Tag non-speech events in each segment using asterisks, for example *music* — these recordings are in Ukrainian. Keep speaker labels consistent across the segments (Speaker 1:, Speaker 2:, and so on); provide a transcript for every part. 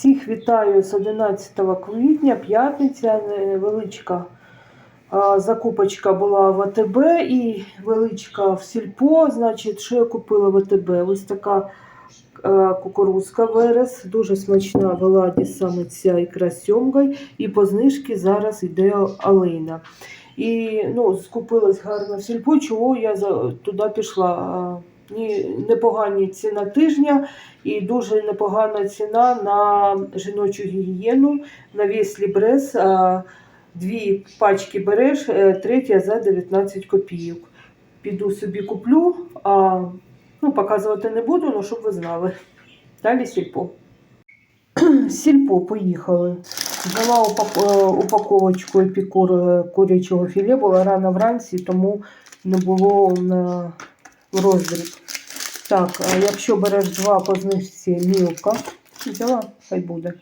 Speaker 1: Всіх вітаю з 11 квітня, п'ятниця, невеличка закупочка була в АТБ і величка в Сільпо. Значить, що я купила в АТБ? Ось така кукурузка верес, дуже смачна в Еладі саме ця ікра з сьомгою. І по знижці зараз йде алейна. І ну, скупилась гарно в Сільпо, чого я туди пішла. Непогані ціна тижня і дуже непогана ціна на жіночу гігієну, на весь лібрес. Дві пачки береш, е, третя за 19 копійок. Піду собі куплю, а ну, показувати не буду, але щоб ви знали. Далі сільпо. Сільпо поїхали. Взяла е, упаковочку епікур е, курячого філе, була рано вранці, тому не було на роздріб. Так, якщо береш два по знижці мілка, взяла, хай буде.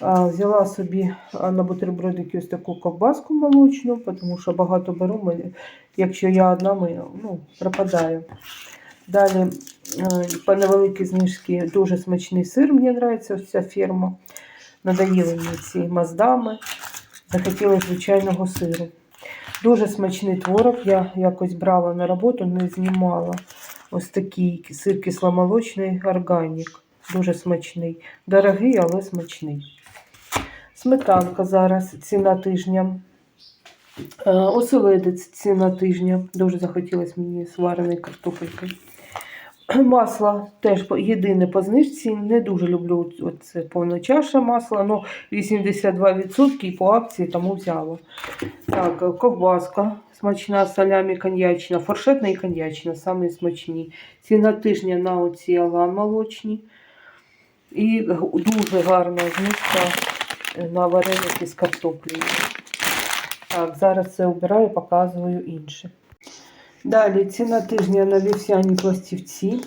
Speaker 1: Взяла собі на бутербродики ось таку ковбаску молочну, тому що багато беру, якщо я одна, ми, ну, пропадаю. Далі е, по невеликій знижці дуже смачний сир, мені подобається ось ця. Надоїли мені ці маздами. Захотіла звичайного сиру. Дуже смачний творог. Я якось брала на роботу, не знімала. Ось такий сир кисломолочний органік. Дуже смачний. Дорогий, але смачний. Сметанка зараз ціна тижня. Е, Оселедець ціна тижня. Дуже захотілося мені свареної картопельки. Масло теж єдине по знижці. Не дуже люблю це повна чаша масла, але 82% і по акції тому взяла. Так, е, ковбаска смачна, салямі коньячна, форшетна і коньячна, самі смачні. Ціна тижня на оці алан молочні. І дуже гарна знижка е, на вареники з картоплею. Так, зараз це обираю, показую інше. Далі ціна тижня на вівсяні пластівці.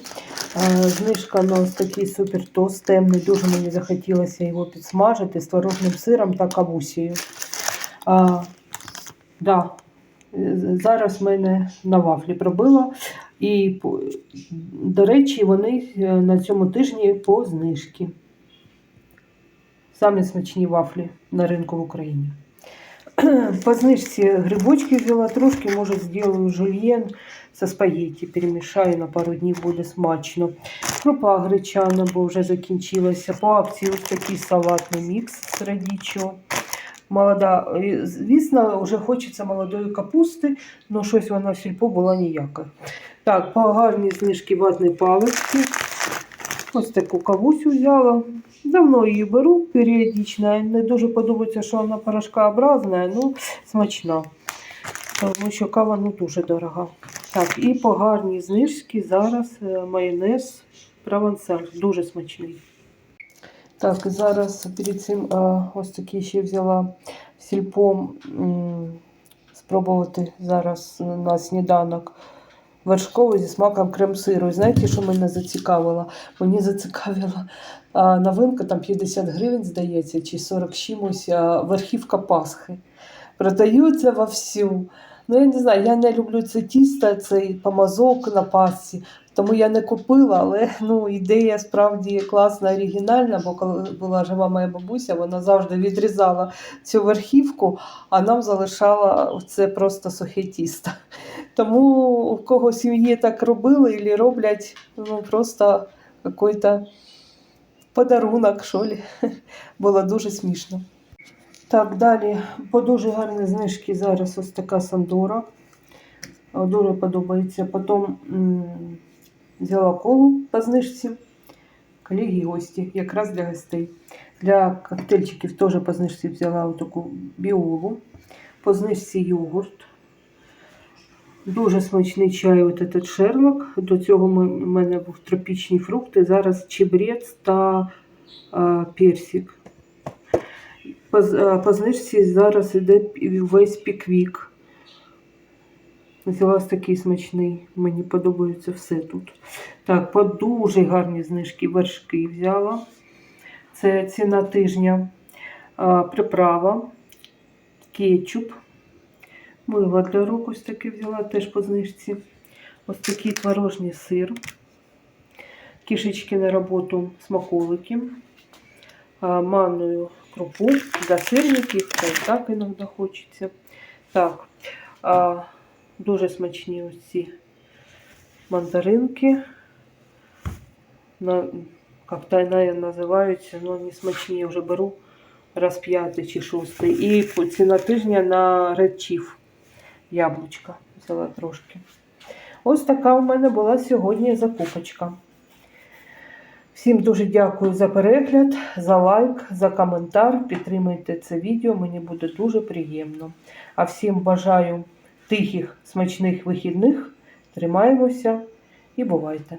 Speaker 1: Е, Знижка на ось такий супер тост темний. Дуже мені захотілося його підсмажити з творожним сиром та кавусією. Да. Е, Зараз мене на вафлі пробила. І, до речі, вони е, на цьому тижні по знижці. Самі смачні вафлі на ринку в Україні. *clears throat* По знижці грибочки взяла трошки, може зроблю жульєн со спагетті, перемішаю на пару днів буде смачно. Крупа гречана, бо вже закінчилася. По акції ось такий салатний мікс з радічо. Молода, і, звісно, вже хочеться молодої капусти, але щось вона в сільпо була ніяка. Так, по гарній знижки ватні палички. Ось таку кавусю взяла. Давно її беру періодично. Не дуже подобається, що вона порошкообразна, ну смачна. Тому що кава ну, дуже дорога. Так, і по знижці зараз е, майонез провансаль. Дуже смачний. Так, зараз перед цим а, ось такий ще взяла сільпом м, спробувати зараз на сніданок вершковий зі смаком крем-сиру. Знаєте, що мене зацікавило? Мені зацікавила новинка, там 50 гривень, здається, чи 40 чимось, верхівка Пасхи. Продаються вовсю. Ну, я не знаю, я не люблю це тісто, цей помазок на пасці, тому я не купила, але ну, ідея справді класна, оригінальна, бо коли була жива моя бабуся, вона завжди відрізала цю верхівку, а нам залишала це просто сухе тісто. Тому у кого сім'ї так робили і роблять ну, просто якийсь подарунок, що ли. Було дуже смішно. Так, далі по дуже гарні знижки зараз ось така Сандора. Дуже подобається. Потім взяла колу по знижці. Колеги і гості, якраз для гостей. Для коктейльчиків теж по знижці взяла таку біолу. По знижці йогурт. Дуже смачний чай, от этот Шерлок. До цього у мене був тропічні фрукти. Зараз чебрець та а, персик. По, по знижці зараз пі- весь піквік. Взяла такий смачний. Мені подобається все тут. Так, по дуже гарні знижки вершки взяла. Це ціна тижня. А, приправа, кетчуп. Мило для рук ось таке взяла теж по знижці. Ось такий творожний сир. Кішечки на роботу смаколики. а, манную крупу для сирників, так іноді хочеться. Так, а, дуже смачні ось ці мандаринки. На, як-то вони називаються, ну вони смачні, я вже беру раз п'ятий чи шостий. І ціна тижня на Chief яблучка взяла трошки. Ось така у мене була сьогодні закупочка. Всім дуже дякую за перегляд, за лайк, за коментар. Підтримуйте це відео, мені буде дуже приємно. А всім бажаю тихих, смачних вихідних. Тримаємося і бувайте!